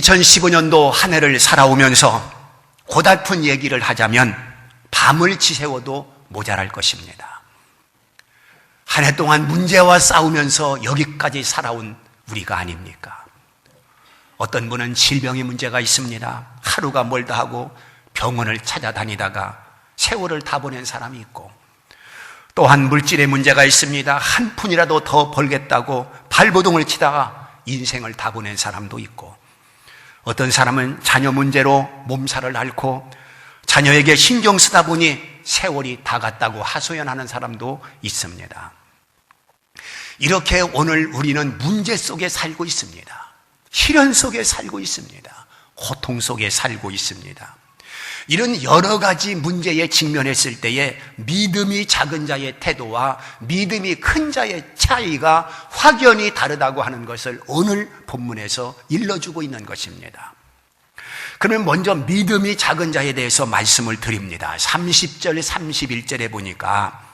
2015년도 한 해를 살아오면서 고달픈 얘기를 하자면 밤을 지새워도 모자랄 것입니다. 한 해 동안 문제와 싸우면서 여기까지 살아온 우리가 아닙니까? 어떤 분은 질병의 문제가 있습니다. 하루가 멀다 하고 병원을 찾아다니다가 세월을 다 보낸 사람이 있고 또한 물질의 문제가 있습니다. 한 푼이라도 더 벌겠다고 발버둥을 치다가 인생을 다 보낸 사람도 있고 어떤 사람은 자녀 문제로 몸살을 앓고 자녀에게 신경 쓰다 보니 세월이 다 갔다고 하소연하는 사람도 있습니다. 이렇게 오늘 우리는 문제 속에 살고 있습니다. 시련 속에 살고 있습니다. 고통 속에 살고 있습니다. 이런 여러 가지 문제에 직면했을 때에 믿음이 작은 자의 태도와 믿음이 큰 자의 차이가 확연히 다르다고 하는 것을 오늘 본문에서 일러주고 있는 것입니다. 그러면 먼저 믿음이 작은 자에 대해서 말씀을 드립니다. 30절, 31절에 보니까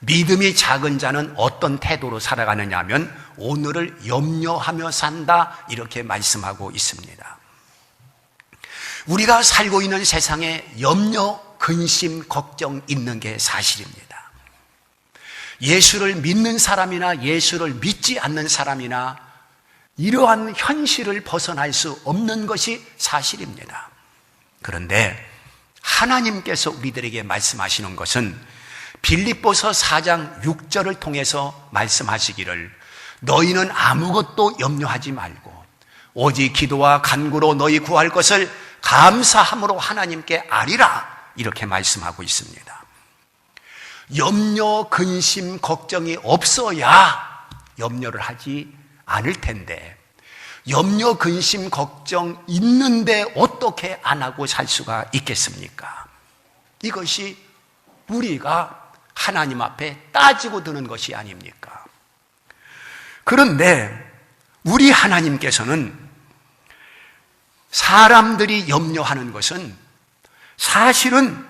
믿음이 작은 자는 어떤 태도로 살아가느냐 하면 오늘을 염려하며 산다 이렇게 말씀하고 있습니다. 우리가 살고 있는 세상에 염려, 근심, 걱정 있는 게 사실입니다. 예수를 믿는 사람이나 예수를 믿지 않는 사람이나 이러한 현실을 벗어날 수 없는 것이 사실입니다. 그런데 하나님께서 우리들에게 말씀하시는 것은 빌립보서 4장 6절을 통해서 말씀하시기를 너희는 아무것도 염려하지 말고 오직 기도와 간구로 너희 구할 것을 감사함으로 하나님께 아리라 이렇게 말씀하고 있습니다. 염려, 근심, 걱정이 없어야 염려를 하지 않을 텐데 염려, 근심, 걱정 있는데 어떻게 안 하고 살 수가 있겠습니까? 이것이 우리가 하나님 앞에 따지고 드는 것이 아닙니까? 그런데 우리 하나님께서는 사람들이 염려하는 것은 사실은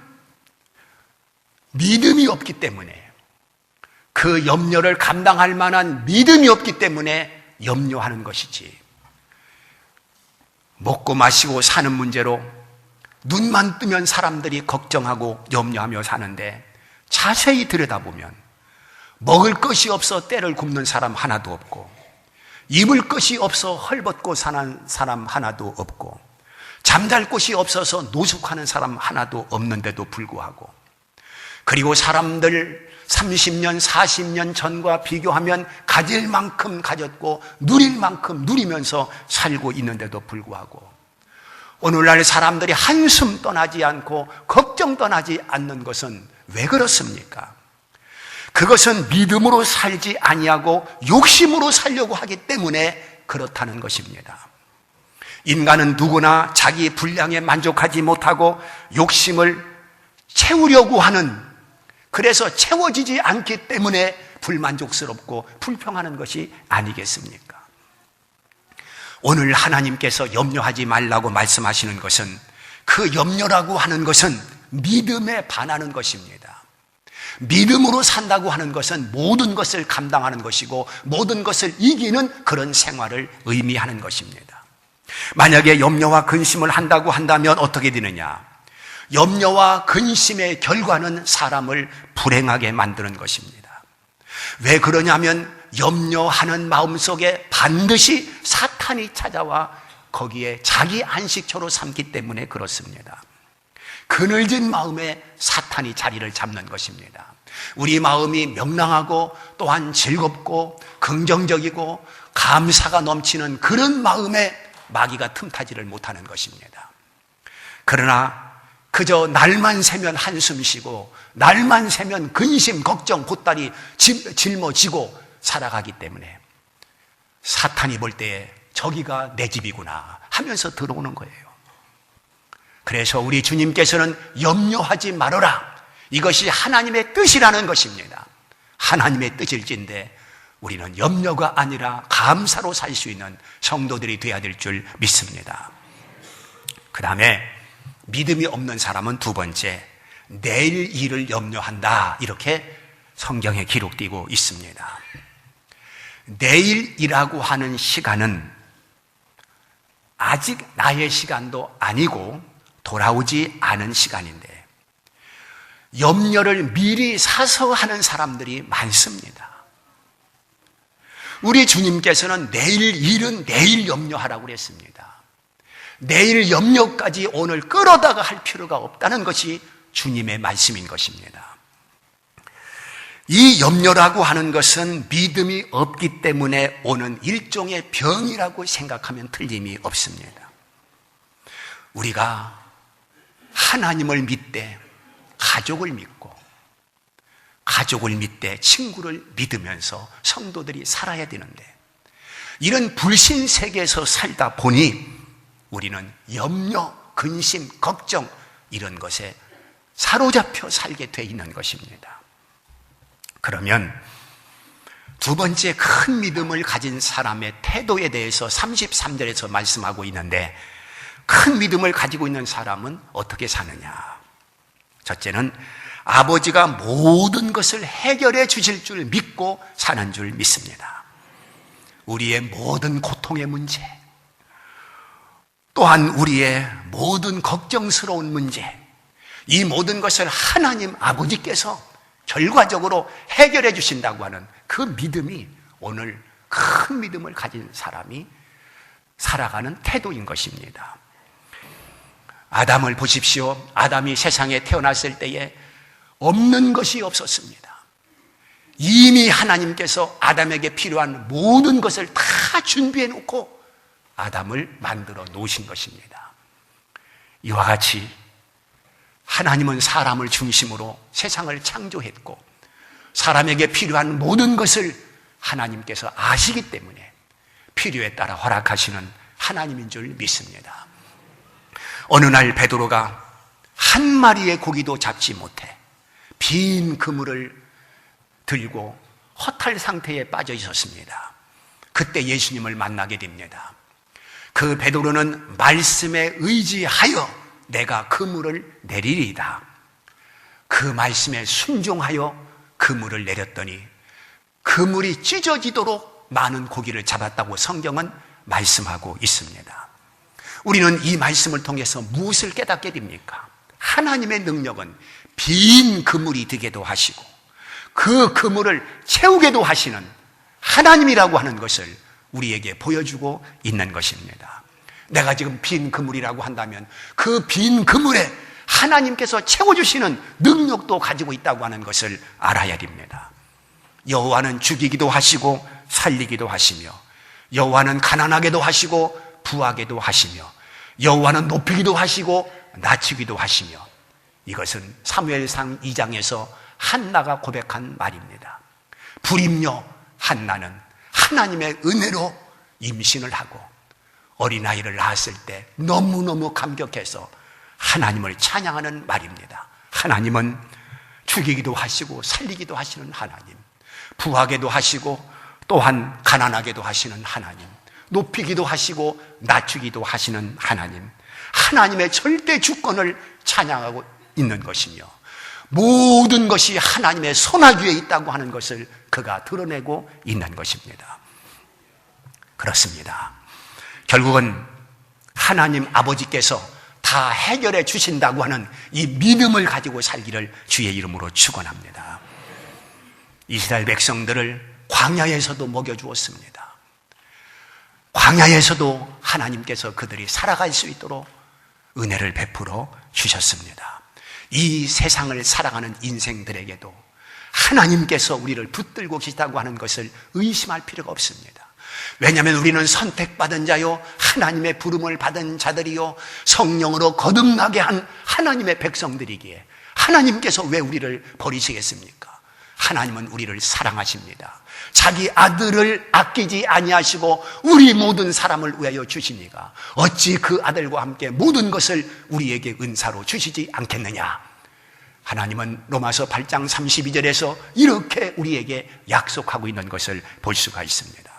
믿음이 없기 때문에 그 염려를 감당할 만한 믿음이 없기 때문에 염려하는 것이지. 먹고 마시고 사는 문제로 눈만 뜨면 사람들이 걱정하고 염려하며 사는데 자세히 들여다보면 먹을 것이 없어 때를 굽는 사람 하나도 없고 입을 것이 없어 헐벗고 사는 사람 하나도 없고 잠잘 곳이 없어서 노숙하는 사람 하나도 없는데도 불구하고 그리고 사람들 30년, 40년 전과 비교하면 가질 만큼 가졌고 누릴 만큼 누리면서 살고 있는데도 불구하고 오늘날 사람들이 한숨 떠나지 않고 걱정 떠나지 않는 것은 왜 그렇습니까? 그것은 믿음으로 살지 아니하고 욕심으로 살려고 하기 때문에 그렇다는 것입니다. 인간은 누구나 자기 분량에 만족하지 못하고 욕심을 채우려고 하는 그래서 채워지지 않기 때문에 불만족스럽고 불평하는 것이 아니겠습니까? 오늘 하나님께서 염려하지 말라고 말씀하시는 것은 그 염려라고 하는 것은 믿음에 반하는 것입니다. 믿음으로 산다고 하는 것은 모든 것을 감당하는 것이고 모든 것을 이기는 그런 생활을 의미하는 것입니다. 만약에 염려와 근심을 한다고 한다면 어떻게 되느냐? 염려와 근심의 결과는 사람을 불행하게 만드는 것입니다. 왜 그러냐면 염려하는 마음 속에 반드시 사탄이 찾아와 거기에 자기 안식처로 삼기 때문에 그렇습니다. 그늘진 마음에 사탄이 자리를 잡는 것입니다. 우리 마음이 명랑하고 또한 즐겁고 긍정적이고 감사가 넘치는 그런 마음에 마귀가 틈타지를 못하는 것입니다. 그러나 그저 날만 새면 한숨 쉬고 날만 새면 근심, 걱정, 보따리 짊어지고 살아가기 때문에 사탄이 볼 때에 저기가 내 집이구나 하면서 들어오는 거예요. 그래서 우리 주님께서는 염려하지 말아라. 이것이 하나님의 뜻이라는 것입니다. 하나님의 뜻일진데 우리는 염려가 아니라 감사로 살 수 있는 성도들이 되어야 될 줄 믿습니다. 그 다음에 믿음이 없는 사람은 두 번째, 내일 일을 염려한다. 이렇게 성경에 기록되고 있습니다. 내일이라고 하는 시간은 아직 나의 시간도 아니고 돌아오지 않은 시간인데 염려를 미리 사서 하는 사람들이 많습니다. 우리 주님께서는 내일 일은 내일 염려하라고 그랬습니다. 내일 염려까지 오늘 끌어다가 할 필요가 없다는 것이 주님의 말씀인 것입니다. 이 염려라고 하는 것은 믿음이 없기 때문에 오는 일종의 병이라고 생각하면 틀림이 없습니다. 우리가 하나님을 믿되 가족을 믿고 가족을 믿되 친구를 믿으면서 성도들이 살아야 되는데 이런 불신 세계에서 살다 보니 우리는 염려, 근심, 걱정 이런 것에 사로잡혀 살게 돼 있는 것입니다. 그러면 두 번째 큰 믿음을 가진 사람의 태도에 대해서 33절에서 말씀하고 있는데 큰 믿음을 가지고 있는 사람은 어떻게 사느냐? 첫째는 아버지가 모든 것을 해결해 주실 줄 믿고 사는 줄 믿습니다. 우리의 모든 고통의 문제, 또한 우리의 모든 걱정스러운 문제, 이 모든 것을 하나님 아버지께서 결과적으로 해결해 주신다고 하는 그 믿음이 오늘 큰 믿음을 가진 사람이 살아가는 태도인 것입니다. 아담을 보십시오. 아담이 세상에 태어났을 때에 없는 것이 없었습니다. 이미 하나님께서 아담에게 필요한 모든 것을 다 준비해 놓고 아담을 만들어 놓으신 것입니다. 이와 같이 하나님은 사람을 중심으로 세상을 창조했고 사람에게 필요한 모든 것을 하나님께서 아시기 때문에 필요에 따라 허락하시는 하나님인 줄 믿습니다. 어느 날 베드로가 한 마리의 고기도 잡지 못해 빈 그물을 들고 허탈 상태에 빠져 있었습니다. 그때 예수님을 만나게 됩니다. 그 베드로는 말씀에 의지하여 내가 그물을 내리리다. 그 말씀에 순종하여 그물을 내렸더니 그물이 찢어지도록 많은 고기를 잡았다고 성경은 말씀하고 있습니다. 우리는 이 말씀을 통해서 무엇을 깨닫게 됩니까? 하나님의 능력은 빈 그물이 되게도 하시고 그 그물을 채우게도 하시는 하나님이라고 하는 것을 우리에게 보여주고 있는 것입니다. 내가 지금 빈 그물이라고 한다면 그 빈 그물에 하나님께서 채워주시는 능력도 가지고 있다고 하는 것을 알아야 됩니다. 여호와는 죽이기도 하시고 살리기도 하시며 여호와는 가난하게도 하시고 부하게도 하시며 여호와는 높이기도 하시고 낮추기도 하시며 이것은 사무엘상 2장에서 한나가 고백한 말입니다. 불임녀 한나는 하나님의 은혜로 임신을 하고 어린아이를 낳았을 때 너무너무 감격해서 하나님을 찬양하는 말입니다. 하나님은 죽이기도 하시고 살리기도 하시는 하나님, 부하게도 하시고 또한 가난하게도 하시는 하나님, 높이기도 하시고 낮추기도 하시는 하나님, 하나님의 절대 주권을 찬양하고 있는 것이며 모든 것이 하나님의 손아귀에 있다고 하는 것을 그가 드러내고 있는 것입니다. 그렇습니다. 결국은 하나님 아버지께서 다 해결해 주신다고 하는 이 믿음을 가지고 살기를 주의 이름으로 축원합니다. 이스라엘 백성들을 광야에서도 먹여 주었습니다. 광야에서도 하나님께서 그들이 살아갈 수 있도록 은혜를 베풀어 주셨습니다. 이 세상을 살아가는 인생들에게도 하나님께서 우리를 붙들고 계시다고 하는 것을 의심할 필요가 없습니다. 왜냐하면 우리는 선택받은 자요, 하나님의 부름을 받은 자들이요, 성령으로 거듭나게 한 하나님의 백성들이기에 하나님께서 왜 우리를 버리시겠습니까? 하나님은 우리를 사랑하십니다. 자기 아들을 아끼지 아니하시고 우리 모든 사람을 위하여 주시니까 어찌 그 아들과 함께 모든 것을 우리에게 은사로 주시지 않겠느냐? 하나님은 로마서 8장 32절에서 이렇게 우리에게 약속하고 있는 것을 볼 수가 있습니다.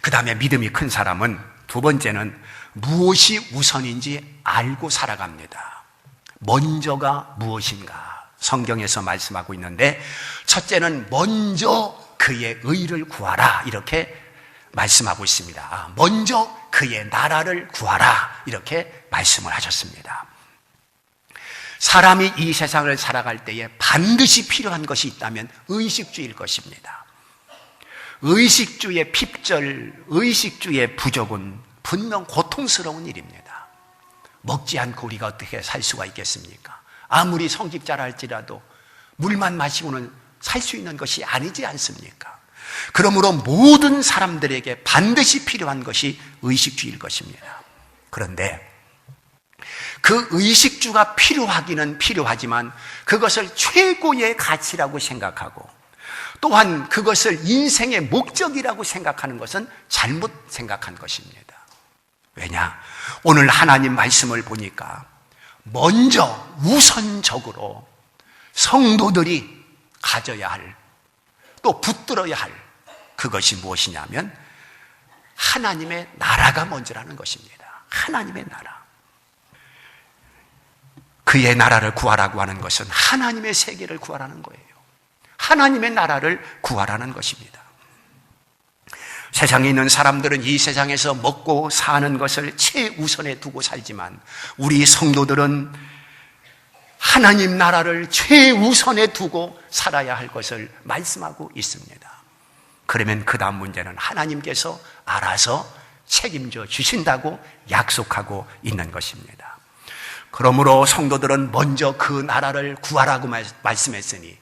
그 다음에 믿음이 큰 사람은 두 번째는 무엇이 우선인지 알고 살아갑니다. 먼저가 무엇인가? 성경에서 말씀하고 있는데, 첫째는 먼저 그의 의를 구하라. 이렇게 말씀하고 있습니다. 아, 먼저 그의 나라를 구하라. 이렇게 말씀을 하셨습니다. 사람이 이 세상을 살아갈 때에 반드시 필요한 것이 있다면 의식주의일 것입니다. 의식주의 핍절, 의식주의 부족은 분명 고통스러운 일입니다. 먹지 않고 우리가 어떻게 살 수가 있겠습니까? 아무리 성직자라 할지라도 물만 마시고는 살 수 있는 것이 아니지 않습니까? 그러므로 모든 사람들에게 반드시 필요한 것이 의식주의일 것입니다. 그런데 그 의식주가 필요하기는 필요하지만 그것을 최고의 가치라고 생각하고 또한 그것을 인생의 목적이라고 생각하는 것은 잘못 생각한 것입니다. 왜냐? 오늘 하나님 말씀을 보니까 먼저 우선적으로 성도들이 가져야 할, 또 붙들어야 할 그것이 무엇이냐면 하나님의 나라가 먼저라는 것입니다. 하나님의 나라. 그의 나라를 구하라고 하는 것은 하나님의 세계를 구하라는 거예요. 하나님의 나라를 구하라는 것입니다. 세상에 있는 사람들은 이 세상에서 먹고 사는 것을 최우선에 두고 살지만 우리 성도들은 하나님 나라를 최우선에 두고 살아야 할 것을 말씀하고 있습니다. 그러면 그 다음 문제는 하나님께서 알아서 책임져 주신다고 약속하고 있는 것입니다. 그러므로 성도들은 먼저 그 나라를 구하라고 말씀했으니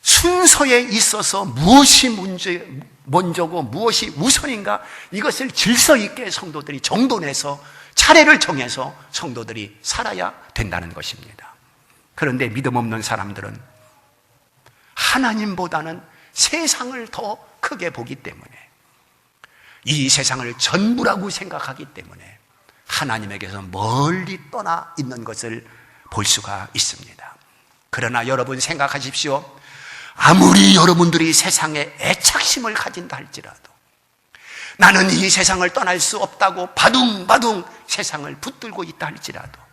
순서에 있어서 무엇이 문제, 먼저고 무엇이 우선인가 이것을 질서 있게 성도들이 정돈해서 차례를 정해서 성도들이 살아야 된다는 것입니다. 그런데 믿음 없는 사람들은 하나님보다는 세상을 더 크게 보기 때문에 이 세상을 전부라고 생각하기 때문에 하나님에게서 멀리 떠나 있는 것을 볼 수가 있습니다. 그러나 여러분 생각하십시오. 아무리 여러분들이 세상에 애착심을 가진다 할지라도 나는 이 세상을 떠날 수 없다고 바둥바둥 세상을 붙들고 있다 할지라도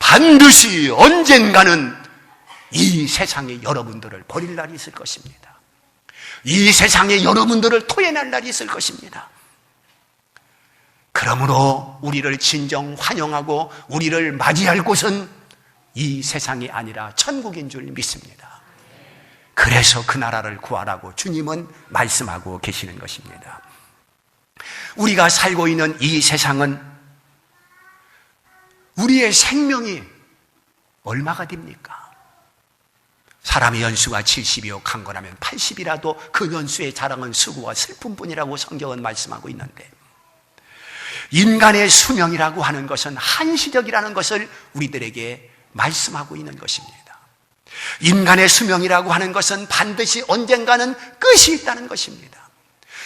반드시 언젠가는 이 세상에 여러분들을 버릴 날이 있을 것입니다. 이 세상에 여러분들을 토해낼 날이 있을 것입니다. 그러므로 우리를 진정 환영하고 우리를 맞이할 곳은 이 세상이 아니라 천국인 줄 믿습니다. 그래서 그 나라를 구하라고 주님은 말씀하고 계시는 것입니다. 우리가 살고 있는 이 세상은 우리의 생명이 얼마가 됩니까? 사람의 연수가 70이요 강건하면 80이라도 그 연수의 자랑은 수고와 슬픔뿐이라고 성경은 말씀하고 있는데 인간의 수명이라고 하는 것은 한시적이라는 것을 우리들에게 말씀하고 있는 것입니다. 인간의 수명이라고 하는 것은 반드시 언젠가는 끝이 있다는 것입니다.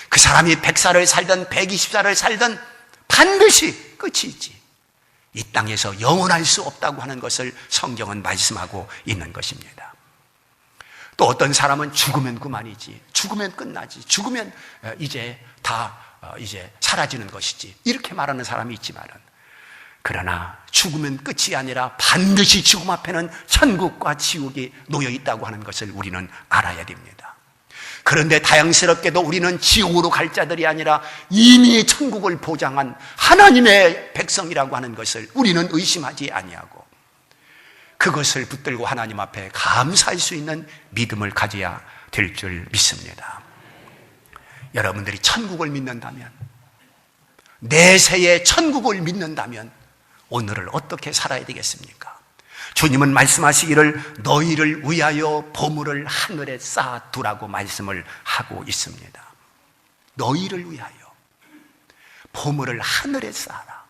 그 사람이 100살을 살든 120살을 살든 반드시 끝이 있지. 이 땅에서 영원할 수 없다고 하는 것을 성경은 말씀하고 있는 것입니다. 또 어떤 사람은 죽으면 그만이지. 죽으면 끝나지. 죽으면 어, 이제 다 어, 이제 사라지는 것이지. 이렇게 말하는 사람이 있지만은 그러나 죽으면 끝이 아니라 반드시 죽음 앞에는 천국과 지옥이 놓여 있다고 하는 것을 우리는 알아야 됩니다. 그런데 다양스럽게도 우리는 지옥으로 갈 자들이 아니라 이미 천국을 보장한 하나님의 백성이라고 하는 것을 우리는 의심하지 아니하고 그것을 붙들고 하나님 앞에 감사할 수 있는 믿음을 가져야 될 줄 믿습니다. 여러분들이 천국을 믿는다면 내세의 천국을 믿는다면 오늘을 어떻게 살아야 되겠습니까? 주님은 말씀하시기를 너희를 위하여 보물을 하늘에 쌓아두라고 말씀을 하고 있습니다. 너희를 위하여 보물을 하늘에 쌓아라.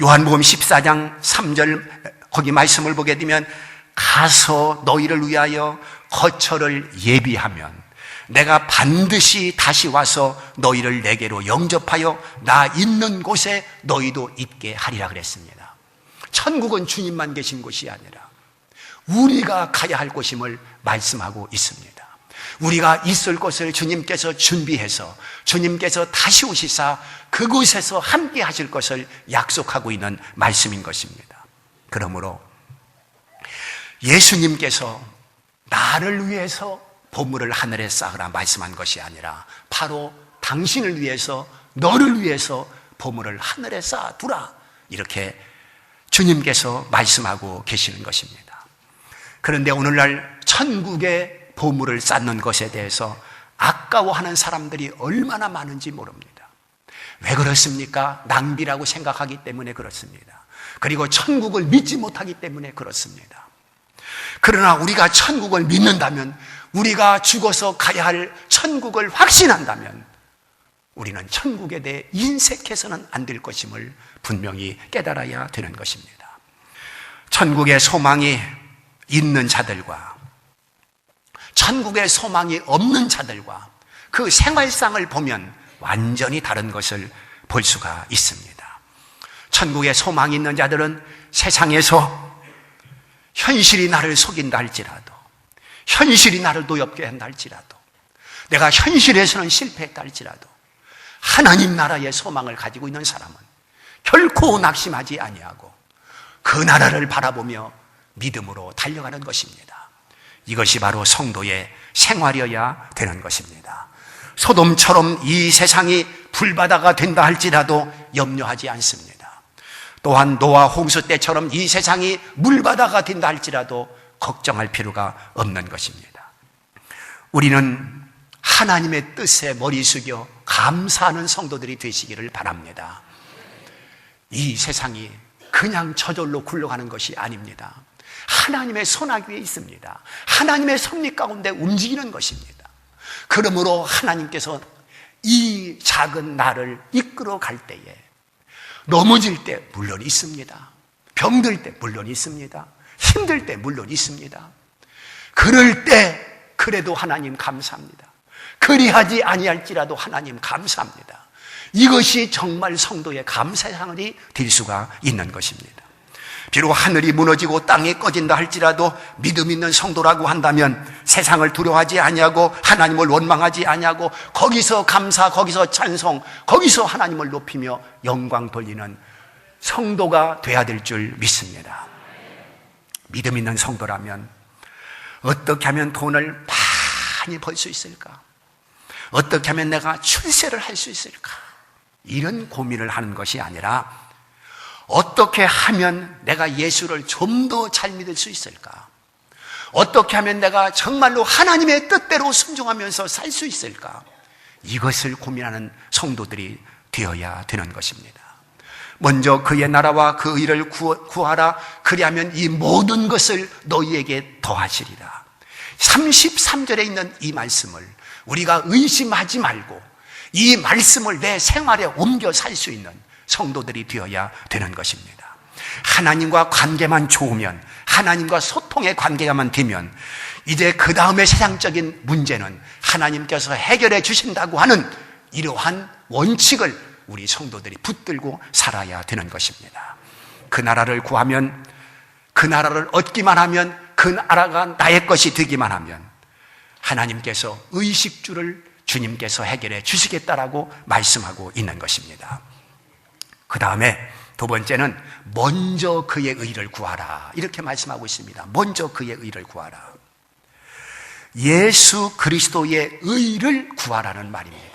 요한복음 14장 3절 거기 말씀을 보게 되면 가서 너희를 위하여 거처를 예비하면 내가 반드시 다시 와서 너희를 내게로 영접하여 나 있는 곳에 너희도 있게 하리라 그랬습니다. 천국은 주님만 계신 곳이 아니라 우리가 가야 할 곳임을 말씀하고 있습니다. 우리가 있을 곳을 주님께서 준비해서 주님께서 다시 오시사 그곳에서 함께 하실 것을 약속하고 있는 말씀인 것입니다. 그러므로 예수님께서 나를 위해서 보물을 하늘에 쌓으라 말씀한 것이 아니라 바로 당신을 위해서 너를 위해서 보물을 하늘에 쌓아두라. 이렇게 주님께서 말씀하고 계시는 것입니다. 그런데 오늘날 천국의 보물을 쌓는 것에 대해서 아까워하는 사람들이 얼마나 많은지 모릅니다. 왜 그렇습니까? 낭비라고 생각하기 때문에 그렇습니다. 그리고 천국을 믿지 못하기 때문에 그렇습니다. 그러나 우리가 천국을 믿는다면, 우리가 죽어서 가야 할 천국을 확신한다면, 우리는 천국에 대해 인색해서는 안 될 것임을 분명히 깨달아야 되는 것입니다. 천국의 소망이 있는 자들과 천국의 소망이 없는 자들과 그 생활상을 보면 완전히 다른 것을 볼 수가 있습니다. 천국의 소망이 있는 자들은 세상에서 현실이 나를 속인다 할지라도 현실이 나를 노엽게 한다 할지라도 내가 현실에서는 실패했다 할지라도 하나님 나라의 소망을 가지고 있는 사람은 결코 낙심하지 아니하고 그 나라를 바라보며 믿음으로 달려가는 것입니다. 이것이 바로 성도의 생활이어야 되는 것입니다. 소돔처럼 이 세상이 불바다가 된다 할지라도 염려하지 않습니다. 또한 노아 홍수 때처럼 이 세상이 물바다가 된다 할지라도 걱정할 필요가 없는 것입니다. 우리는 하나님의 뜻에 머리 숙여 감사하는 성도들이 되시기를 바랍니다. 이 세상이 그냥 저절로 굴러가는 것이 아닙니다. 하나님의 손아귀에 있습니다. 하나님의 섭리 가운데 움직이는 것입니다. 그러므로 하나님께서 이 작은 나를 이끌어 갈 때에 넘어질 때 물론 있습니다. 병들 때 물론 있습니다. 힘들 때 물론 있습니다. 그럴 때 그래도 하나님 감사합니다. 그리하지 아니할지라도 하나님 감사합니다. 이것이 정말 성도의 감사의 상을이 될 수가 있는 것입니다. 비록 하늘이 무너지고 땅이 꺼진다 할지라도 믿음 있는 성도라고 한다면 세상을 두려워하지 아니하고 하나님을 원망하지 아니하고 거기서 감사, 거기서 찬송, 거기서 하나님을 높이며 영광 돌리는 성도가 돼야 될 줄 믿습니다. 믿음 있는 성도라면 어떻게 하면 돈을 많이 벌 수 있을까? 어떻게 하면 내가 출세를 할 수 있을까? 이런 고민을 하는 것이 아니라 어떻게 하면 내가 예수를 좀 더 잘 믿을 수 있을까? 어떻게 하면 내가 정말로 하나님의 뜻대로 순종하면서 살 수 있을까? 이것을 고민하는 성도들이 되어야 되는 것입니다. 먼저 그의 나라와 그 의를 구하라. 그리하면 이 모든 것을 너희에게 더하시리라. 33절에 있는 이 말씀을 우리가 의심하지 말고 이 말씀을 내 생활에 옮겨 살 수 있는 성도들이 되어야 되는 것입니다. 하나님과 관계만 좋으면, 하나님과 소통의 관계가만 되면, 이제 그 다음에 세상적인 문제는 하나님께서 해결해 주신다고 하는 이러한 원칙을 우리 성도들이 붙들고 살아야 되는 것입니다. 그 나라를 구하면, 그 나라를 얻기만 하면, 그 나라가 나의 것이 되기만 하면, 하나님께서 의식주를 주님께서 해결해 주시겠다라고 말씀하고 있는 것입니다. 그 다음에 두 번째는 먼저 그의 의를 구하라. 이렇게 말씀하고 있습니다. 먼저 그의 의를 구하라. 예수 그리스도의 의를 구하라는 말입니다.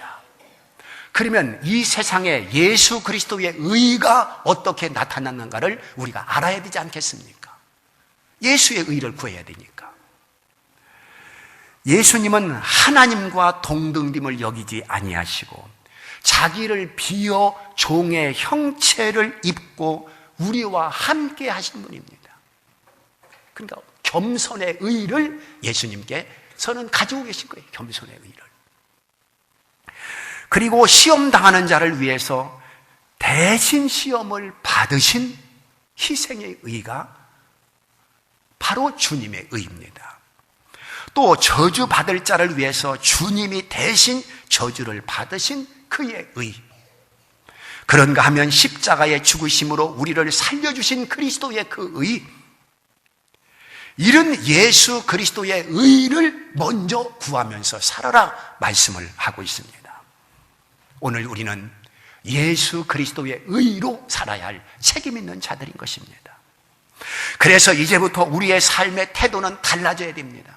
그러면 이 세상에 예수 그리스도의 의가 어떻게 나타났는가를 우리가 알아야 되지 않겠습니까? 예수의 의를 구해야 되니까. 예수님은 하나님과 동등됨을 여기지 아니하시고 자기를 비어 종의 형체를 입고 우리와 함께 하신 분입니다. 그러니까 겸손의 의를 예수님께서는 가지고 계신 거예요. 겸손의 의를. 그리고 시험 당하는 자를 위해서 대신 시험을 받으신 희생의 의가 바로 주님의 의입니다. 또 저주 받을 자를 위해서 주님이 대신 저주를 받으신 그의 의. 그런가 하면 십자가의 죽으심으로 우리를 살려주신 그리스도의 그 의. 이런 예수 그리스도의 의를 먼저 구하면서 살아라 말씀을 하고 있습니다. 오늘 우리는 예수 그리스도의 의로 살아야 할 책임 있는 자들인 것입니다. 그래서 이제부터 우리의 삶의 태도는 달라져야 됩니다.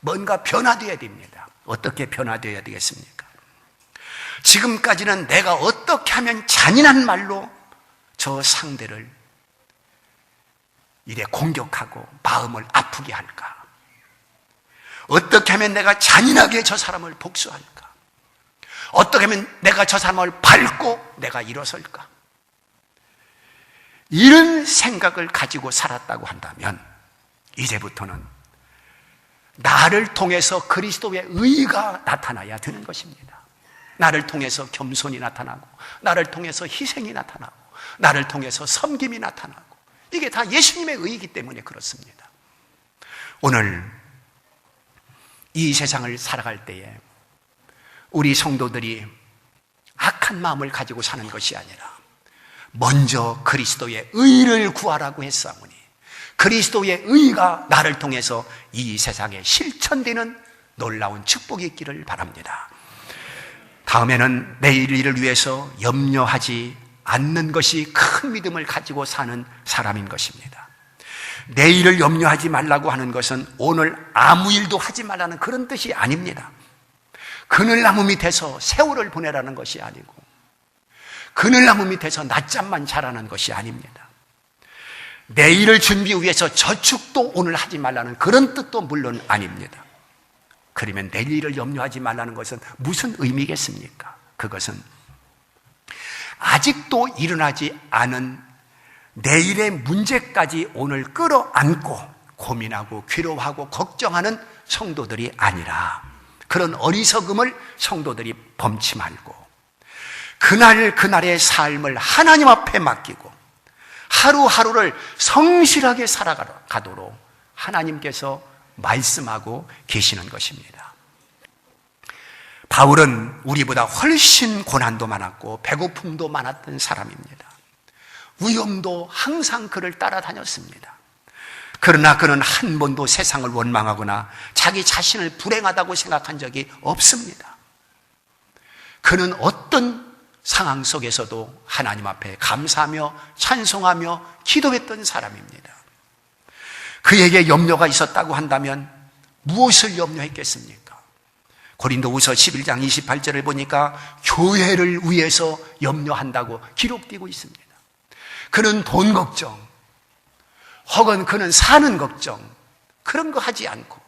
뭔가 변화되어야 됩니다. 어떻게 변화되어야 되겠습니까? 지금까지는 내가 어떻게 하면 잔인한 말로 저 상대를 이래 공격하고 마음을 아프게 할까? 어떻게 하면 내가 잔인하게 저 사람을 복수할까? 어떻게 하면 내가 저 사람을 밟고 내가 일어설까? 이런 생각을 가지고 살았다고 한다면 이제부터는 나를 통해서 그리스도의 의가 나타나야 되는 것입니다. 나를 통해서 겸손이 나타나고, 나를 통해서 희생이 나타나고, 나를 통해서 섬김이 나타나고, 이게 다 예수님의 의이기 때문에 그렇습니다. 오늘 이 세상을 살아갈 때에 우리 성도들이 악한 마음을 가지고 사는 것이 아니라 먼저 그리스도의 의를 구하라고 했사오니 그리스도의 의가 나를 통해서 이 세상에 실천되는 놀라운 축복이 있기를 바랍니다. 다음에는 내일 일을 위해서 염려하지 않는 것이 큰 믿음을 가지고 사는 사람인 것입니다. 내일을 염려하지 말라고 하는 것은 오늘 아무 일도 하지 말라는 그런 뜻이 아닙니다. 그늘나무 밑에서 세월을 보내라는 것이 아니고 그늘나무 밑에서 낮잠만 자라는 것이 아닙니다. 내일을 준비 위해서 저축도 오늘 하지 말라는 그런 뜻도 물론 아닙니다. 그러면 내일을 염려하지 말라는 것은 무슨 의미겠습니까? 그것은 아직도 일어나지 않은 내일의 문제까지 오늘 끌어안고 고민하고 괴로워하고 걱정하는 성도들이 아니라 그런 어리석음을 성도들이 범치 말고 그날 그날의 삶을 하나님 앞에 맡기고 하루하루를 성실하게 살아가도록 하나님께서 말씀하고 계시는 것입니다. 바울은 우리보다 훨씬 고난도 많았고 배고픔도 많았던 사람입니다. 위험도 항상 그를 따라다녔습니다. 그러나 그는 한 번도 세상을 원망하거나 자기 자신을 불행하다고 생각한 적이 없습니다. 그는 어떤 상황 속에서도 하나님 앞에 감사하며 찬송하며 기도했던 사람입니다. 그에게 염려가 있었다고 한다면 무엇을 염려했겠습니까? 고린도후서 11장 28절을 보니까 교회를 위해서 염려한다고 기록되고 있습니다. 그는 돈 걱정, 혹은 그는 사는 걱정, 그런 거 하지 않고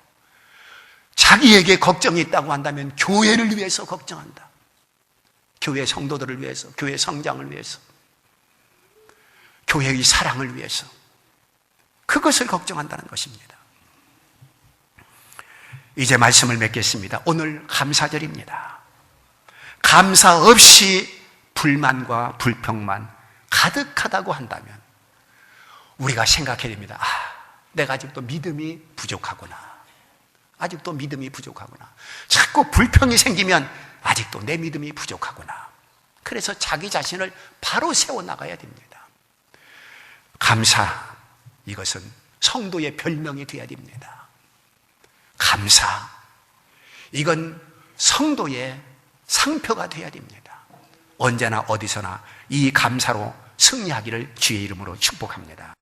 자기에게 걱정이 있다고 한다면 교회를 위해서 걱정한다. 교회 성도들을 위해서, 교회 성장을 위해서, 교회의 사랑을 위해서 그것을 걱정한다는 것입니다. 이제 말씀을 맺겠습니다. 오늘 감사절입니다. 감사 없이 불만과 불평만 가득하다고 한다면 우리가 생각해야 됩니다. 아, 내가 아직도 믿음이 부족하구나. 아직도 믿음이 부족하구나. 자꾸 불평이 생기면 아직도 내 믿음이 부족하구나. 그래서 자기 자신을 바로 세워나가야 됩니다. 감사, 이것은 성도의 별명이 되어야 됩니다. 감사, 이건 성도의 상표가 되어야 됩니다. 언제나 어디서나 이 감사로 승리하기를 주의 이름으로 축복합니다.